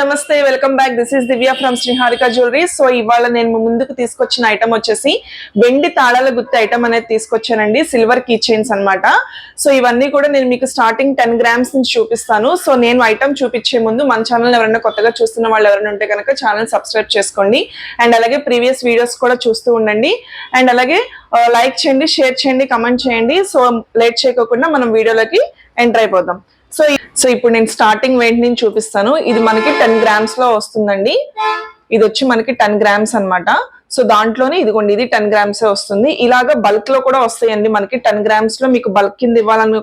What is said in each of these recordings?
నమస్తే welcome back. This is Divya from Sriharika jewellery so ఇవాళ నేను ముందుకు తీసుకొచ్చిన ఐటమ్ వచ్చేసి వెండి తాళాల గుత్తి ఐటమ్ అనేది తీసుకొచ్చానండి. సిల్వర్ కీ చైన్స్ అన్నమాట. సో ఇవన్నీ కూడా నేను మీకు స్టార్టింగ్ టెన్ గ్రామ్స్ నుంచి చూపిస్తాను. సో నేను ఐటమ్ చూపించే ముందు మన ఛానల్ ఎవరైనా కొత్తగా చూస్తున్న వాళ్ళు ఎవరైనా ఉంటే కనుక ఛానల్ సబ్స్క్రైబ్ చేసుకోండి. అండ్ అలాగే ప్రీవియస్ వీడియోస్ కూడా చూస్తూ ఉండండి. అండ్ అలాగే లైక్ చేయండి షేర్ చేయండి కమెంట్ చేయండి. సో లేట్ చేయకోకుండా మనం వీడియోలోకి ఎంటర్ అయిపోదాం. సో సో ఇప్పుడు నేను స్టార్టింగ్ వెయిట్ నుంచి చూపిస్తాను. ఇది మనకి టెన్ గ్రామ్స్లో వస్తుందండి. ఇది వచ్చి మనకి టెన్ గ్రామ్స్ అన్నమాట. సో దాంట్లోనే ఇదిగోండి ఇది టెన్ గ్రామ్స్ వస్తుంది. ఇలాగ బల్క్లో కూడా వస్తాయండి మనకి. టెన్ గ్రామ్స్లో మీకు బల్క్ కింద ఇవ్వాలను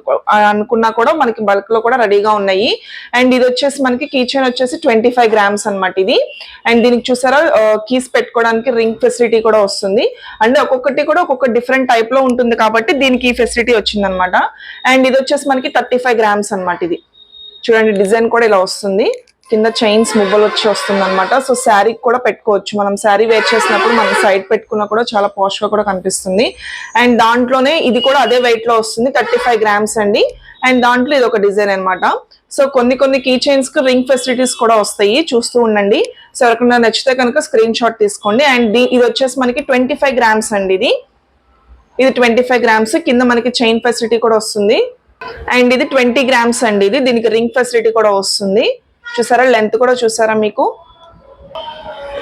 అనుకున్నా కూడా మనకి బల్క్లో కూడా రెడీగా ఉన్నాయి. అండ్ ఇది వచ్చేసి మనకి కిచెన్ వచ్చేసి ట్వంటీ ఫైవ్ గ్రామ్స్ అనమాట ఇది. అండ్ దీనికి చూసారా కీస్ పెట్టుకోవడానికి రింగ్ ఫెసిలిటీ కూడా వస్తుంది. అండ్ ఒక్కొక్కటి కూడా ఒక్కొక్క డిఫరెంట్ టైప్లో ఉంటుంది కాబట్టి దీనికి ఈ ఫెసిలిటీ వచ్చింది అనమాట అండ్ ఇది వచ్చేసి మనకి థర్టీ ఫైవ్ గ్రామ్స్ అనమాట ఇది. చూడండి డిజైన్ కూడా ఇలా వస్తుంది. కింద చైన్స్ మువ్వలు వచ్చి వస్తుంది అనమాట సో శారీ కూడా పెట్టుకోవచ్చు. మనం శారీ వేర్ చేసినప్పుడు మనం సైడ్ పెట్టుకున్నా కూడా చాలా పాష్గా కూడా కనిపిస్తుంది. అండ్ దాంట్లోనే ఇది కూడా అదే వెయిట్లో వస్తుంది. థర్టీ ఫైవ్ గ్రామ్స్ అండి. అండ్ దాంట్లో ఇది ఒక డిజైన్ అన్నమాట. సో కొన్ని కొన్ని కీ చైన్స్కి రింగ్ ఫెసిలిటీస్ కూడా వస్తాయి. చూస్తూ ఉండండి. సో ఎవరికైనా నచ్చితే కనుక స్క్రీన్ షాట్ తీసుకోండి. అండ్ ఇది వచ్చేసి మనకి ట్వంటీ ఫైవ్ గ్రామ్స్ అండి ఇది. ఇది ట్వంటీ ఫైవ్ గ్రామ్స్. కింద మనకి చైన్ ఫెసిలిటీ కూడా వస్తుంది. అండ్ ఇది ట్వంటీ గ్రామ్స్ అండి ఇది. దీనికి రింగ్ ఫెసిలిటీ కూడా వస్తుంది. చూసారా? లెంత్ కూడా చూసారా మీకు?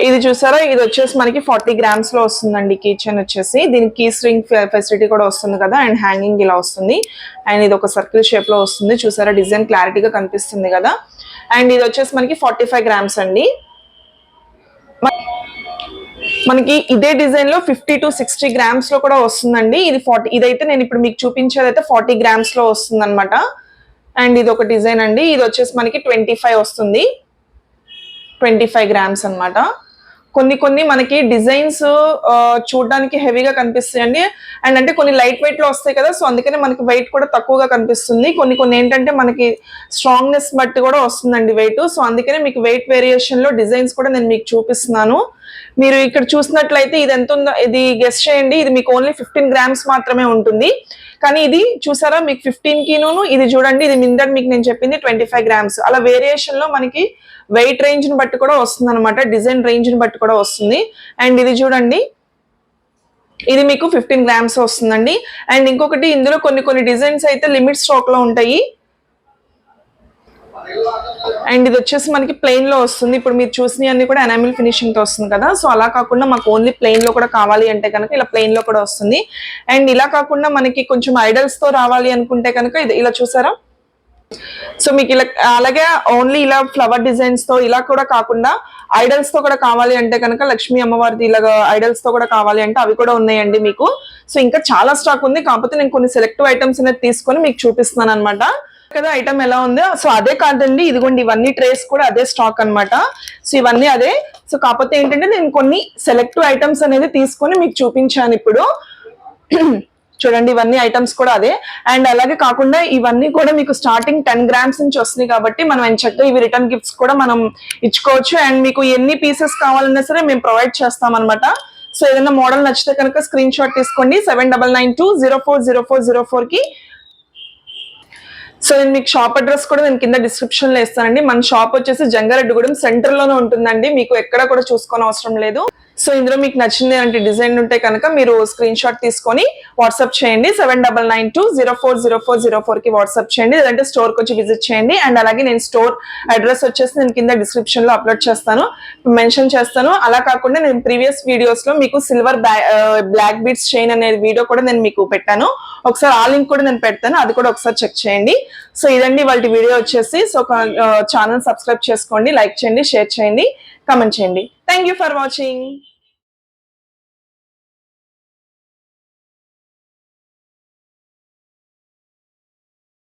ఇది చూసారా? ఇది వచ్చేసి మనకి ఫార్టీ గ్రామ్స్లో వస్తుందండి కిచెన్ వచ్చేసి. దీనికి కీ స్ట్రింగ్ ఫెసిలిటీ కూడా వస్తుంది కదా? అండ్ హ్యాంగింగ్ ఇలా వస్తుంది. అండ్ ఇది ఒక సర్కిల్ షేప్లో వస్తుంది. చూసారా? డిజైన్ క్లారిటీగా కనిపిస్తుంది కదా? అండ్ ఇది వచ్చేసి మనకి ఫార్టీ ఫైవ్ గ్రామ్స్ అండి మనకి ఇదే డిజైన్లో ఫిఫ్టీ టు సిక్స్టీ గ్రామ్స్లో కూడా వస్తుందండి. ఇది ఫార్టీ ఇదైతే నేను ఇప్పుడు మీకు చూపించేది అయితే ఫార్టీ గ్రామ్స్లో వస్తుంది అనమాట అండ్ ఇది ఒక డిజైన్ అండి. ఇది వచ్చేసి మనకి ట్వంటీ ఫైవ్ వస్తుంది. ట్వంటీ ఫైవ్ గ్రామ్స్ అన్నమాట. కొన్ని కొన్ని మనకి డిజైన్స్ చూడడానికి హెవీగా కనిపిస్తాయండి. అండ్ అంటే కొన్ని లైట్ వెయిట్లో వస్తాయి కదా సో అందుకనే మనకి వెయిట్ కూడా తక్కువగా కనిపిస్తుంది. కొన్ని కొన్ని ఏంటంటే మనకి స్ట్రాంగ్నెస్ బట్టి కూడా వస్తుందండి వెయిట్. సో అందుకనే మీకు వెయిట్ వేరియేషన్లో డిజైన్స్ కూడా నేను మీకు చూపిస్తున్నాను. మీరు ఇక్కడ చూసినట్లయితే ఇది ఎంత ఉందో ఇది గెస్ట్ చేయండి. ఇది మీకు ఓన్లీ ఫిఫ్టీన్ గ్రామ్స్ మాత్రమే ఉంటుంది. కానీ ఇది చూసారా మీకు ఫిఫ్టీన్ కినూను ఇది చూడండి ఇది మిందట మీకు నేను చెప్పింది ట్వంటీ ఫైవ్ గ్రామ్స్ అలా వేరియేషన్లో మనకి వెయిట్ రేంజ్ని బట్టి కూడా వస్తుంది అనమాట డిజైన్ రేంజ్ని బట్టి కూడా వస్తుంది. అండ్ ఇది చూడండి ఇది మీకు ఫిఫ్టీన్ గ్రామ్స్ వస్తుందండి. అండ్ ఇంకొకటి ఇందులో కొన్ని కొన్ని డిజైన్స్ అయితే లిమిట్ స్టాక్లో ఉంటాయి. అండ్ ఇది వచ్చేసి మనకి ప్లెయిన్లో వస్తుంది. ఇప్పుడు మీరు చూసిన అన్ని కూడా ఎనామిల్ ఫినిషింగ్తో వస్తుంది కదా. సో అలా కాకుండా మాకు ఓన్లీ ప్లెయిన్లో కూడా కావాలి అంటే కనుక ఇలా ప్లెయిన్లో కూడా వస్తుంది. అండ్ ఇలా కాకుండా మనకి కొంచెం ఐడల్స్తో రావాలి అనుకుంటే కనుక ఇది ఇలా చూసారా? సో మీకు ఇలా అలాగే ఓన్లీ ఇలా ఫ్లవర్ డిజైన్స్తో ఇలా కూడా కాకుండా ఐడల్స్తో కూడా కావాలి అంటే కనుక లక్ష్మీ అమ్మవారిది ఇలా ఐడల్స్తో కూడా కావాలి అంటే అవి కూడా ఉన్నాయండి మీకు. సో ఇంకా చాలా స్టాక్ ఉంది. కాకపోతే నేను కొన్ని సెలెక్టివ్ ఐటమ్స్ అనేది తీసుకొని మీకు చూపిస్తున్నాను అనమాట కదా ఐటమ్ ఎలా ఉందో. సో అదే కాదండి ఇదిగోండి ఇవన్నీ ట్రేస్ కూడా అదే స్టాక్ అన్నమాట. సో ఇవన్నీ అదే. సో కాకపోతే ఏంటంటే నేను కొన్ని సెలెక్టివ్ ఐటమ్స్ అనేది తీసుకొని మీకు చూపించాను ఇప్పుడు. చూడండి ఇవన్నీ ఐటమ్స్ కూడా అదే. అండ్ అలాగే కాకుండా ఇవన్నీ కూడా మీకు స్టార్టింగ్ టెన్ గ్రామ్స్ నుంచి వస్తున్నాయి కాబట్టి మనం ఎంచక్క ఇవి రిటర్న్ గిఫ్ట్స్ కూడా మనం ఇచ్చుకోవచ్చు. అండ్ మీకు ఎన్ని పీసెస్ కావాలన్నా సరే మేము ప్రొవైడ్ చేస్తాం అనమాట సో ఏదైనా మోడల్ నచ్చితే కనుక స్క్రీన్ షాట్ తీసుకోండి. Seven double nine two zero four zero four zero ఫోర్కి సో నేను మీకు షాప్ అడ్రస్ కూడా నేను కింద డిస్క్రిప్షన్లో ఇస్తానండి. మన షాప్ వచ్చేసి జంగారెడ్డిగూడెం సెంటర్లోనే ఉంటుందండి. మీకు ఎక్కడ కూడా చూసుకోని అవసరం లేదు. సో ఇందులో మీకు నచ్చింది అంటే డిజైన్ ఉంటే కనుక మీరు స్క్రీన్ షాట్ తీసుకొని వాట్సాప్ చేయండి. Seven double nine two zero four zero four zero ఫోర్కి వాట్సాప్ చేయండి. లేదంటే స్టోర్కి వచ్చి విజిట్ చేయండి. అండ్ అలాగే నేను స్టోర్ అడ్రస్ వచ్చేసి నేను కింద డిస్క్రిప్షన్లో అప్లోడ్ చేస్తాను. మెన్షన్ చేస్తాను. అలా కాకుండా నేను ప్రీవియస్ వీడియోస్లో మీకు సిల్వర్ బ్లాక్ బీడ్స్ చైన్ అనే వీడియో కూడా నేను మీకు పెట్టాను. ఒకసారి ఆ లింక్ కూడా నేను పెడతాను. అది కూడా ఒకసారి చెక్ చేయండి. సో ఇదండి వాళ్ళ వీడియో వచ్చేసి. సో ఛానల్ సబ్స్క్రైబ్ uh, చేసుకోండి. లైక్ చేయండి షేర్ చేయండి కమెంట్ చేయండి. Thank you for watching